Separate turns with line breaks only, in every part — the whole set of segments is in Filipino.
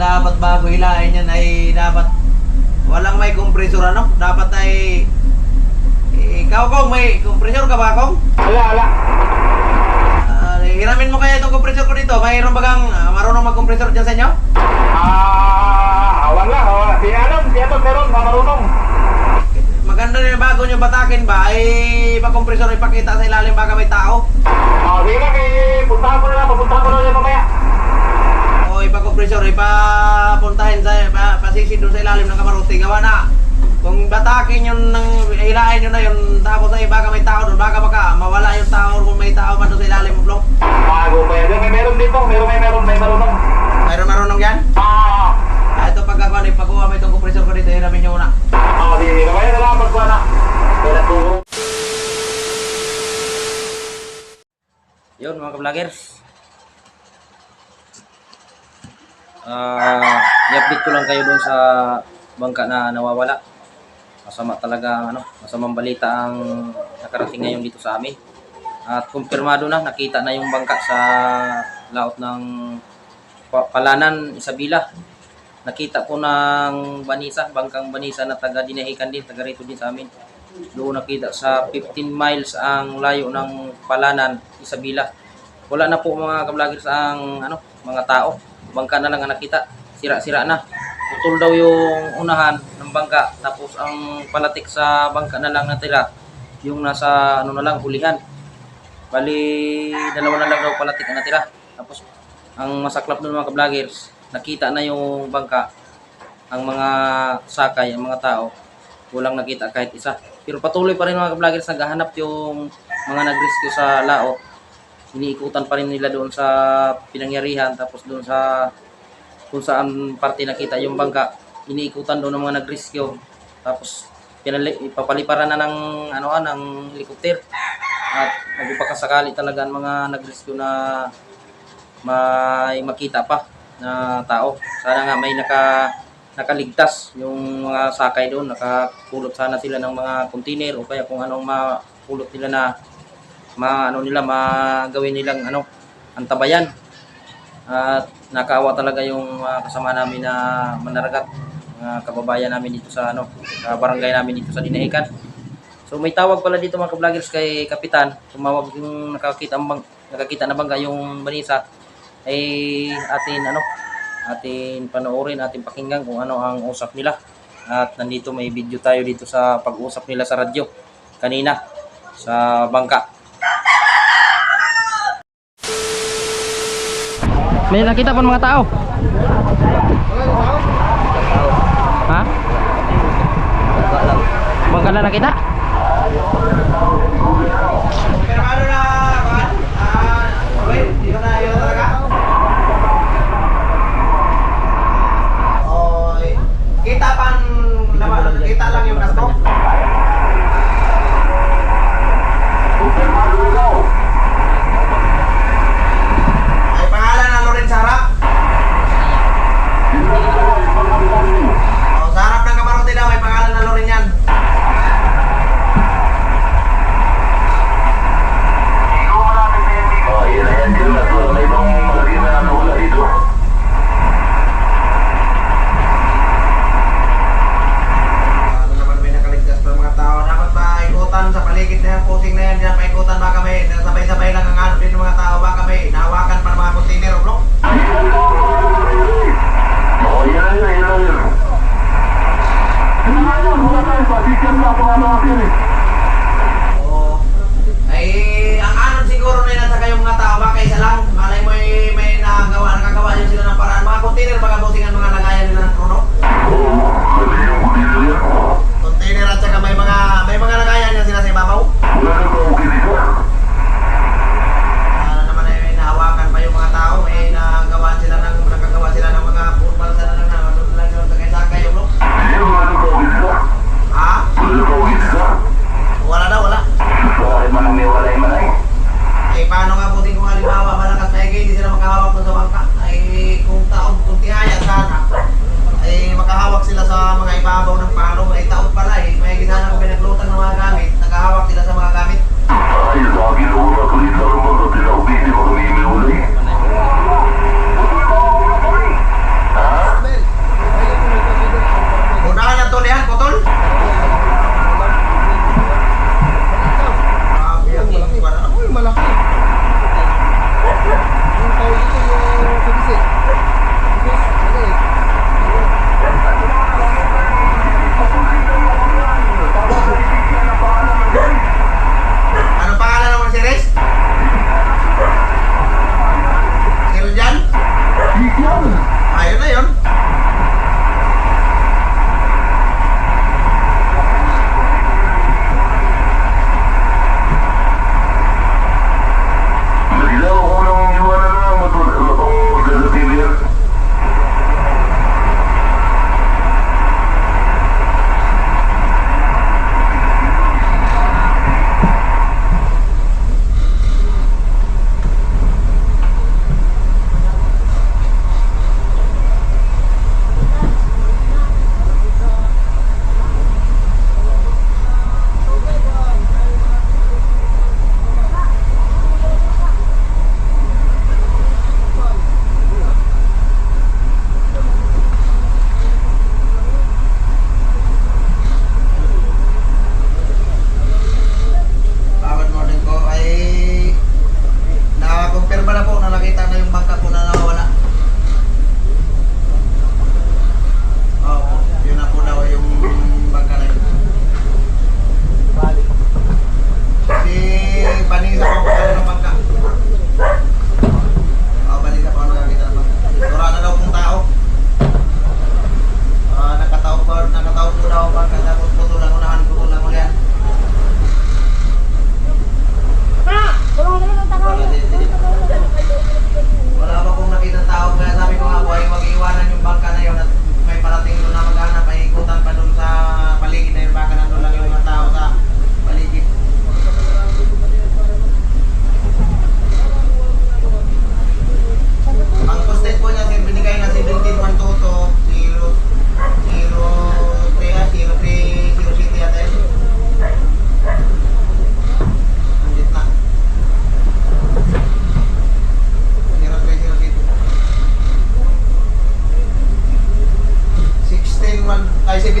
dapat bago hilain yan ay dapat walang may kompresor ano? Dapat ay ikaw kong may kompresor ka ba kong?
Ala, ala.
Ah, hiramin mo kaya itong kompresor ko dito. Mayroon bagang ah, marunong mag-kompresor dyan sa inyo?
Ah, wala, wala. Di alam, di alam meron, marunong.
Maganda na bago nyo batakin ba ay pa-kompresor ipakita sa ilalim baka may tao.
Ah, sige lang, eh, puntahan ko na lang, papuntahan ko na lang mamaya.
O ipa-kompresor ipapuntahin sa pa, pasisi doon sa ilalim ng kamarote. Gawa na. Kung batakin yun ng hilahin nyo na yun tapos ay baka may tao doon baka baka mawala yung tao kung may tao man doon sa ilalim mo blong.
Bago pa yan. May meron dito, meron, may meron, may marunong.
Mayroon marunong yan?
Ah,
Ah, ito pagkakawa ni pagkuha mo itong kompresor ko dito hiramin nyo muna.
ah, di, di, kaya na lang, magkuha na. Wala turo.
Yun mga ka-vloggers. Ah, i-update ko lang kayo doon sa bangka na nawawala. Masama talaga ano, masamang balita ang nakarating ngayon dito sa amin. At kumpirmado na, nakita na yung bangka sa laot ng Pa- Palanan, Isabela. Nakita ko ng Banisa, bangkang Banisa na taga Dinahican din, taga rito din sa amin. Doon nakita sa 15 miles ang layo ng Palanan, Isabela. Wala na po mga ka-vloggers ang ano, mga tao. Bangka na lang ang nakita. Sira-sira na. Putol daw yung unahan ng bangka. Tapos ang palatik sa bangka na lang natira. Yung nasa ano na lang, hulihan. Bali, dalawa na lang daw palatik ang natira. Tapos ang masaklap doon mga ka-vloggers, nakita na yung bangka. Ang mga sakay, ang mga tao, walang nakita kahit isa. Pero patuloy pa rin mga ka-vloggers naghahanap yung mga nag-rescue sa laot iniikutan pa rin nila doon sa pinangyarihan tapos doon sa kung saan parte nakita yung bangka. Iniikutan doon ng mga nag-rescue. Tapos pinali, ipapaliparan na ng ano ah, ng helicopter. At magpapakasakali talaga ang mga nag-rescue na may makita pa na tao. Sana nga may naka nakaligtas yung mga sakay doon. Nakapulot sana sila ng mga container o kaya kung anong mapulot nila na ma ano nila magawin nilang ano antabayan. At nakaawa talaga yung mga kasama namin na manaragat mga kababayan namin dito sa ano sa barangay namin dito sa Dinahican so may tawag pala dito mga ka-vloggers kay kapitan. Tumawag yung nakakita ang bang, nakakita na bangga yung banisa. Ay atin ano atin panoorin atin pakinggan kung ano ang usap nila. At nandito may video tayo dito sa pag-usap nila sa radyo kanina sa bangka May nakita pa mga tao. Ha? Bangka lang nakita?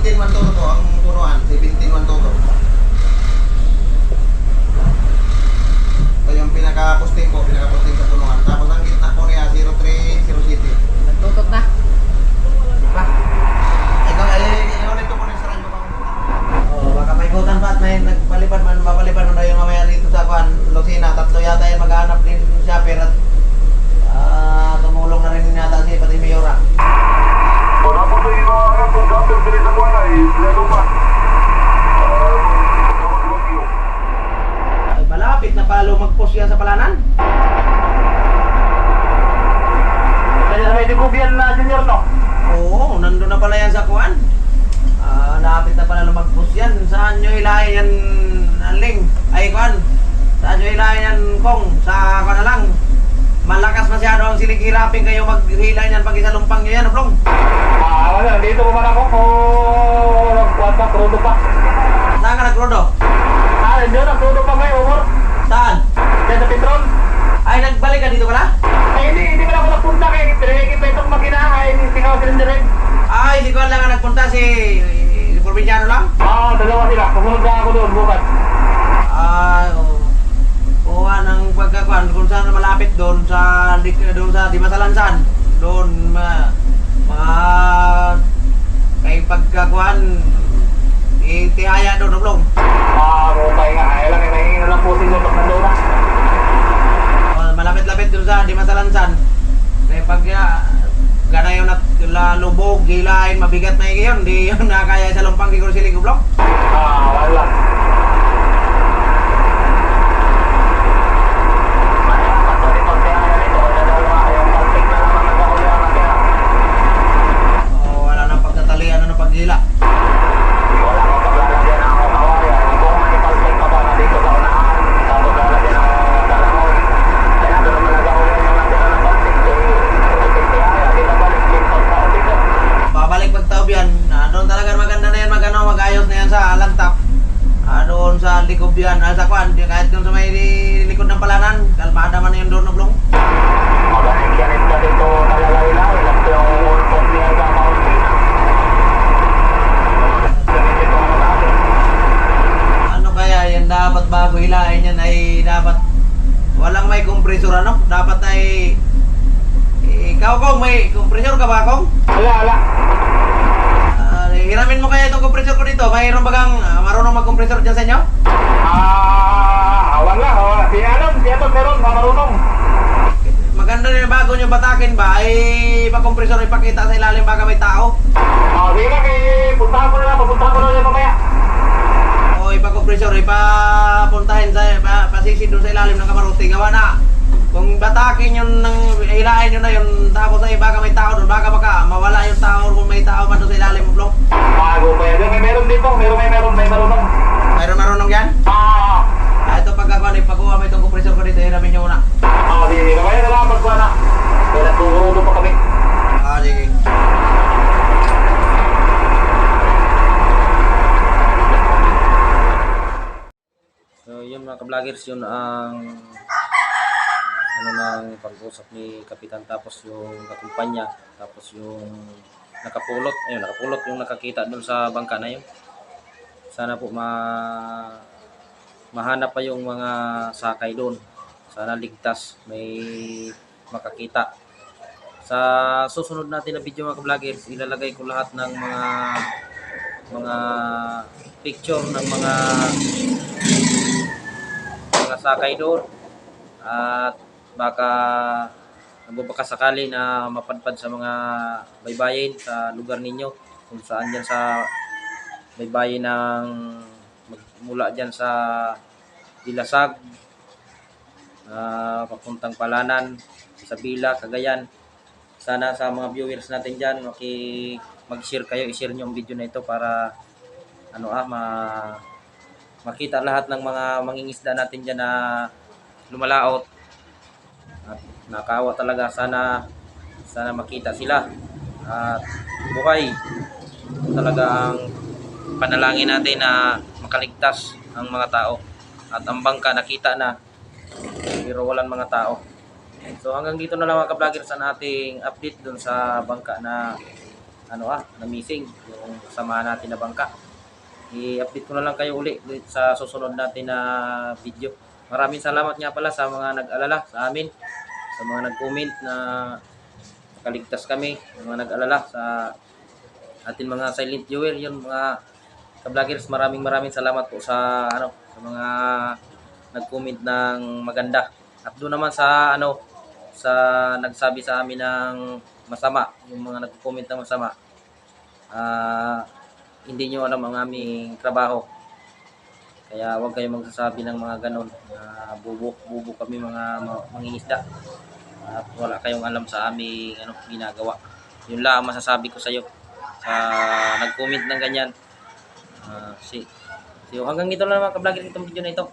1712 to ang punuan, 1712. Kong? Sa kuan na lang. Malakas masyado ang silig hirapin kayo maghila yan pag isa lumpang nyo yan, Oblong.
Ah, wala. Dito ko man ako kung nagkuhan pa, krudo pa.
Saan ka nagkrodo?
Ah, hindi na, krudo pa may umor.
Saan?
Kaya sa Petron.
Ay, nagbalik ka dito ka na?
Eh, hindi, hindi man ako nagpunta kay Pinagigit pa itong makina ay singaw sila.
Ay, si kuan lang ang nagpunta si... si Provinciano lang?
Ah, dalawa sila. Pumunod na ako doon bukas.
Ay, oo. Kuha ng pagkakuan kung saan malapit doon sa di- doon sa Dimasalansan. Doon ma, mga kay pagkakuan itihaya doon oblong.
Ah, bukay nga. Ay lang, may na lang po sila pag nandoon na.
Oh, malapit-lapit doon sa Dimasalansan. Kay pag gana yung nat la, lubog, gilain, mabigat na yun, di yun nakaya sa lumpang siguro siling oblong.
Ah, wala.
Dapat bago hilain yan ay dapat walang may kompresor ano? Dapat ay ikaw kong may kompresor ka ba kong?
Wala, wala.
Ah, hiramin mo kaya itong kompresor ko dito. Mayroon bagang ah, marunong mag-kompresor dyan sa inyo?
Ah, wala, wala. Si Alam, si Alam meron, marunong.
Maganda na yung bago nyo batakin ba ay pag-kompresor ipakita sa ilalim baka may tao.
Ah, sige na, kay puntahan ko na lang, papuntahan ko na lang mamaya.
O ipag-kompresor ipapuntahin sa pa, pasisid doon sa ilalim ng kamaruti. Gawa na. Kung batakin yun ng hilahin nyo na yun tapos ay baka may tao doon baka baka mawala yung tao kung may tao man doon sa ilalim mo blok.
Bago pa yan. May meron dito, meron, may meron, may marunong.
Mayroon marunong yan?
Ah,
Ah, ito pagkakuha pagkuha mo itong kompresor ko dito hiramin nyo muna.
ah, sige, kaya na lang pagkuha na. Kaya naturo pa kami.
Ah, sige.
So ka-vloggers, yun ang ano nang pag-usap ni Kapitan tapos yung kakumpanya tapos yung nakapulot ayun nakapulot yung nakakita dun sa bangka na yun. Sana po ma mahanap pa yung mga sakay doon sana ligtas may makakita. Sa susunod natin na video mga ka-vloggers ilalagay ko lahat ng mga mga picture ng mga mga sakay doon at baka nagbabaka sakali na mapadpad sa mga baybayin sa lugar ninyo kung saan dyan sa baybayin ng mula dyan sa Dilasag ah, papuntang Palanan sa Bila, Cagayan. Sana sa mga viewers natin dyan maki mag-share kayo, i-share nyo ang video na ito para ano ah, ma makita lahat ng mga mangingisda natin dyan na lumalaot. At nakawa talaga. Sana sana makita sila. At buhay. Ito talaga ang panalangin natin na makaligtas ang mga tao. At ang bangka nakita na. Pero walang mga tao. So hanggang dito na lang mga ka-vloggers ang ating update dun sa bangka na ano ah, na missing? Yung kasama natin na bangka i-update ko na lang kayo uli sa susunod natin na video. Maraming salamat nga pala sa mga nag-alala sa amin, sa mga nag-comment na nakaligtas kami, mga nag-alala sa atin mga silent viewer, yun mga ka-vloggers, maraming maraming salamat po sa ano sa mga nag-comment ng maganda. At doon naman sa ano sa nagsabi sa amin ng masama, yung mga nag-comment ng masama. Ah, hindi nyo alam ang aming trabaho. Kaya huwag kayong magsasabi ng mga ganon na bubo, bubo kami mga ma- mangingisda. At wala kayong alam sa aming ano, ginagawa. Yun lang ang masasabi ko sa iyo. Sa nag-comment ng ganyan. Ah, si, so hanggang dito lang mga ka-vlogger itong video na ito.